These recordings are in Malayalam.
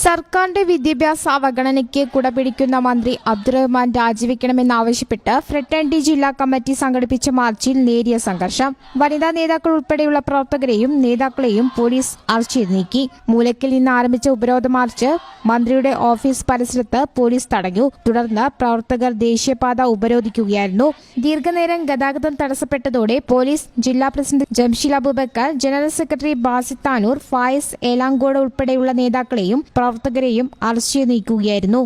സർക്കാരിന്റെ വിദ്യാഭ്യാസ അവഗണനയ്ക്ക് കുടപിടിക്കുന്ന മന്ത്രി അബ്ദുറഹ്മാൻ രാജിവെക്കണമെന്നാവശ്യപ്പെട്ട് ഫ്രട്ടേണിറ്റി ജില്ലാ കമ്മിറ്റി സംഘടിപ്പിച്ച മാർച്ചിൽ നേരിയ സംഘർഷം. വനിതാ നേതാക്കൾ ഉൾപ്പെടെയുള്ള പ്രവർത്തകരെയും നേതാക്കളെയും പോലീസ് അറസ്റ്റ് നീക്കി. മൂലക്കിൽ നിന്ന് ആരംഭിച്ച ഉപരോധ മാർച്ച് മന്ത്രിയുടെ ഓഫീസ് പരിസരത്ത് പോലീസ് തടഞ്ഞു. തുടർന്ന് പ്രവർത്തകർ ദേശീയപാത ഉപരോധിക്കുകയായിരുന്നു. ദീർഘനേരം ഗതാഗതം തടസ്സപ്പെട്ടതോടെ പോലീസ് ജില്ലാ president Jamsheel Abubakar general secretary Basith Tanur Fayis Elankode ഉൾപ്പെടെയുള്ള നേതാക്കളെയും പ്രവർത്തകരെയും അറസ്റ്റ് ചെയ്ത് നീക്കുകയായിരുന്നു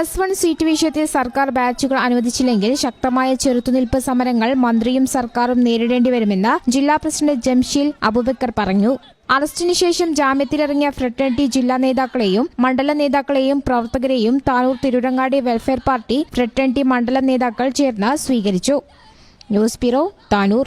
പ്ലസ് വൺ സീറ്റ് വിഷയത്തിൽ സർക്കാർ ബാച്ചുകൾ അനുവദിച്ചില്ലെങ്കിൽ ശക്തമായ ചെറുത്തുനിൽപ്പ് സമരങ്ങൾ മന്ത്രിയും സർക്കാരും നേരിടേണ്ടി വരുമെന്ന് ജില്ലാ പ്രസിഡന്റ് ജംഷീൽ അബുബക്കർ പറഞ്ഞു. അറസ്റ്റിന് ശേഷം ജാമ്യത്തിലിറങ്ങിയ ഫ്രട്ടേണിറ്റി ജില്ലാ നേതാക്കളെയും മണ്ഡല നേതാക്കളെയും പ്രവർത്തകരെയും Tanur Tirurangadi welfare party fraternity മണ്ഡല നേതാക്കൾ ചേർന്ന് സ്വീകരിച്ചു. News bureau Tanur.